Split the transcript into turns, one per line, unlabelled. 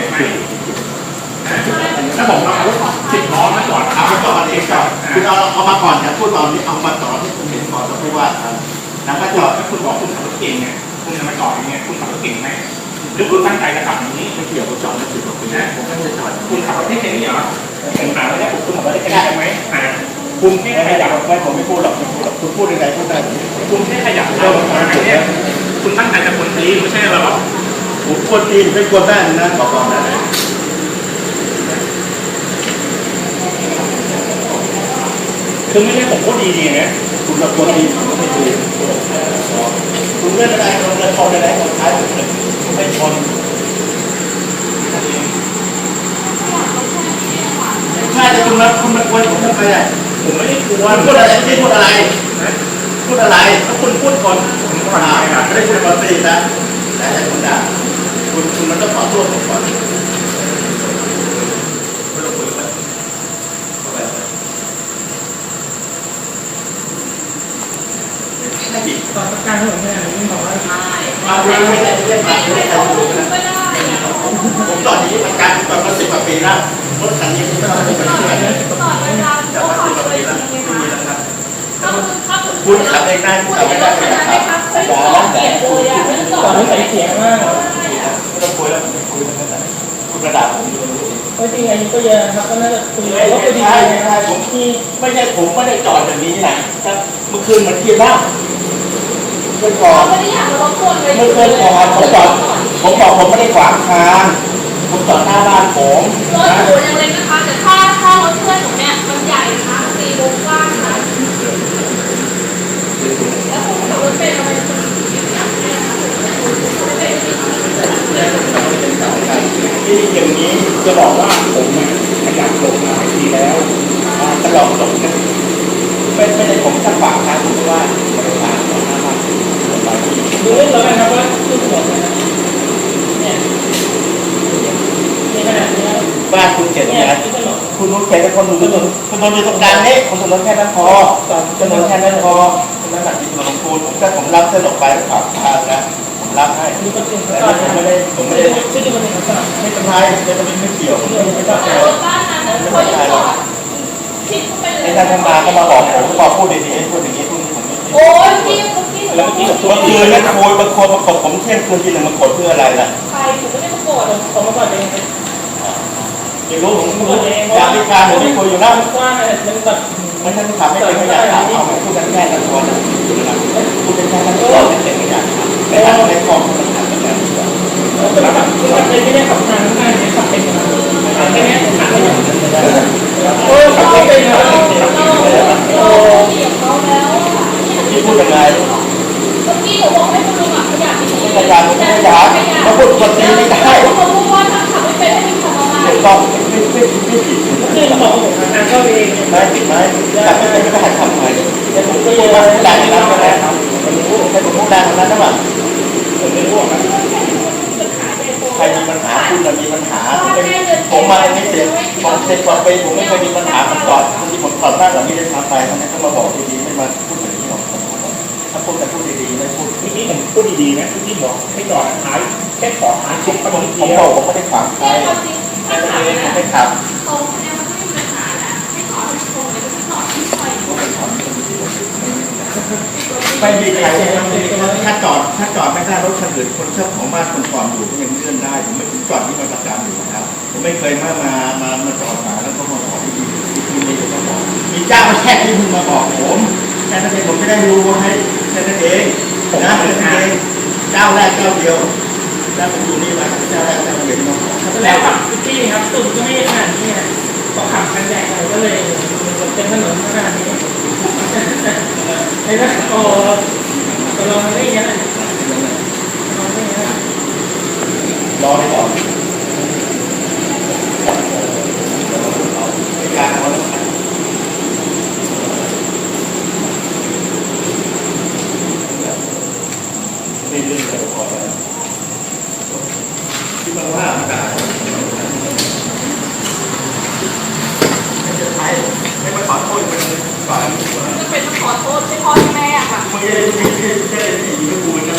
ห็นไหมนะแล้วผมเอารถสิบล้อมาจอด
เอาไปจอดเองจอดคุณเอาเอามาก่อนนะพูดตอนนี้เอามาจอดที่คุณเห็นก่อนจะพูดว่าแล้วก็จอด
ถ้าคุณบอกคุณขับรถเก่งเนี่ยคุณจะมาจอดอย่างเงี้ยคุณขับรถเก่งไหมหรือคุณตั้งใจจะขับอย่างนี้
ไม่เกี่ยวกับจอดไม่เกี่ยวกับปีนะผมไม่ได้จอด
คุณขับรถได้แค่นี้เหรอผมถามแล้วเนี่ยคุณขับรถได้แค่นี้ใช่ไหมอ่าคุณแค่ขยับ
ไม่ผมไม่พูดหรอกไม่พูดหรอกคุณพูดยังไงพูดได้
คุณแค่ขยับเริ่มมาเนี่ยคุณตั้งใจจะคนตีไม่ใช่เหรอ
ผมควรตีนไม่ควรได้นะบอกก่อนนะ
คือไม่ใช่ผมพูดดีๆนะ
คุณเราควรตีนผมไม่ตีคุณเลื่อนอะไรลงเลยชนอะไรคนท้ายผมไม่ชนใช่แต่คุณมาคุณมาควรผมทำไมอะ
ผมไม่ได้กลัว
พูดอะไรที่พูดอะไรพูดอะไร
ถ้าคุณพูดก่อนผมก็
อ่าไม่ได้พูดปกตินะแต่คุณด่า คุณคุณมันต้องขอโทษผมก่อนไม่ต้องคุยกันเข้าไปไม่ผิด
ตอนการถนนเนี่ยนี่บอกว่า
มาไม่ได้ไม่ได้ไม่ได้ไม่ได้ผมจอดอย่างนี้ประกันจอดมาสิบกว่าปีแล้วรถคันนี้ไม่ต้องไม่ต้องช่วยนะจอดมาสิบกว่าปีแล้วไม่มีแล้วครับคุณขับเองได้คุณขับไม่ได้คุณขับอย่าแล้วแต่คุณ
ตอนนี้ใส่เสียงมาก
ไม่ต้องคุยแล้วคุยแล้วกันคุณระดับผมอยู่ต
ไม่จริงอายุก็เยอะครับก็น่าจะคุย
ไม่
ว่าคุยดี
ใช่
ๆนะครับ
ผมที่ไม่ใช่ผมไม่ได้จอดแบบนี้นะเมื่อคืนมันเที่ยงบ้างเมื่อก่อน
ไม่ได้อยากรบกวนเลย
เมื่อคืนก่อนผมจอดผมบอกผมไม่ได้ขวางทาง ผมจอดหน้าบ้านผม
รถ
นะ
หนูยังเล็กนะคะแต่ถ้าถ้ารถเพื่อนหนูเนี่ยมันใหญ่นะคะตีวงกว้างค่ะแล้วคุณขับรถเป็นอะไรคุณไม่เป็น
ที่อย่างนี้ จะบอกว่าผมอะขยับหลบมาหายทีแล้ว
ตลอดหลงนะไม่ไม่ได้ผมจะขวางทางผมว่าไม่ได้ขวางหน้าบ้าน
ดูเรื่องแล้วกันครับว่าขึ้นถนนนะเนี่ยนี่ขนาดนี้
บ้านคุณเขียนตรง
เนี่ย
นั้น
ขึ้นถนน
คุณรู้เขียแต่คนดูถนนคุณถนนอยู่ตรงกลางนี้คุณถนนแค่นั้นพอถนนแค่นั้นพอถนนหลักที่ถนนของคุณผมถ้าผมรับเส้นออกไปขวางทางนะ รับให้
ดูคนอื่น
แต่
เขา
ผมไม่ได้ผมไม่
ไม่
ได้
ได้ชื่อดูคนอื่นเขาสนับ
ไม่เป็นไรไม่ต้องไม่เกี่ยว
ชื่อดูคนอื่นเขาสนับ
แต่รถบ้านนั้นเขายังจอดทิศเข้าไปเลย
ไอ้ท่านมาก็มาบอกผมบอกพูดดีๆพูดอย่างนี้พูดอย่างนี้ผมไม่
โอ้ยพี่เมื่อกี้หนู
แล้วเมื่อกี้ผมพูด
บางคืนนะคุยบางคนประกบผมเที่ยงคืนทีหนึ่งมากดเพื่ออะไรล่ะ
ใครหนูไม่ได้มาโกรธ
ผมมาก่อนเอง
ไม่รู้ผมไม่รู้อยากมีการผมไม่คุยอยู่แล้ว
กว้างเลยมันแบบ
มันท่านถามไม่เป็นไม่อยากถามเอาพูดกันแค่นั้นพอนะพูดกันแค่นั้นพอ
ต้องไม่ไม่
ไม่ผิด
คือบอกผมทางเข้าเอง
ไม่ผิดไหมแต่ไม่เป็นก็หัดทำไงแต่ผมก็ยังได้ในนั้นก็ได้ครับผมรู้แต่ผมพูดได้ทางนั้นนะว่า
ผมไม่รู้อะ
ใครมีปัญหาคุณจะมีปัญหาผมมาในเสียผมเสร็จก่อนไปผมไม่เคยมีปัญหาผมจอดบางทีผมจอดบ้านหลังนี้ได้ทำไปทำไมต้องมาบอกดีๆไม่มาพูดแบบนี้หรอกถ้าพูดกันพูดดีๆไม่พูด
เมื่อกี้ผมพูดดีๆนะเมื่อกี้บอกให้จอท้ายแค่ขอท้ายชิด
ผม
มา
บอ
ว
กผมไม่ได้ขวางใคร
เนี่ยความจริง
แต่
ถ้า
ตัว
ขับ
เองผม
เนี่ย
ไม่ขับ
ตรงเนี่ยมันไม่มีปัญหานะให้จอดให้ตรงเลยก็จอดที่ซอย
ไม่มีใครถ้าจอดถ้าจอดไม่ได้รถคันอื่นคนเจ้าของบ้านคนก่อนอยู่ก็ยังเลื่อนได้ผมไม่ผมจอดที่มันประจำอยู่นะครับผมไม่เคยมามามามาจอดหาแล้วก็มาบอกที่ดีที่ดีก็บอกมีเจ้าแค่ที่มึงมาบอกผมแค่นั้นเองผมไม่ได้รู้ให้แค่นั้นเองนะแค่นั้นเองเจ้าแรกเจ้าเดียวแล้วผมอยู่นี่มาเจ้าแรกเจ้าเดียวมาบอก
แล้วขับพี่ครับตุ่มก็ไม่ขนาดนี้นะพอขับกันแดกเลยก็เลยเป็นถนนขนาดนี้ไอ้นั่นโอ้ก็ลองได้ยังไงลอได้ยังไง
รอได้ก่อน 네, 네.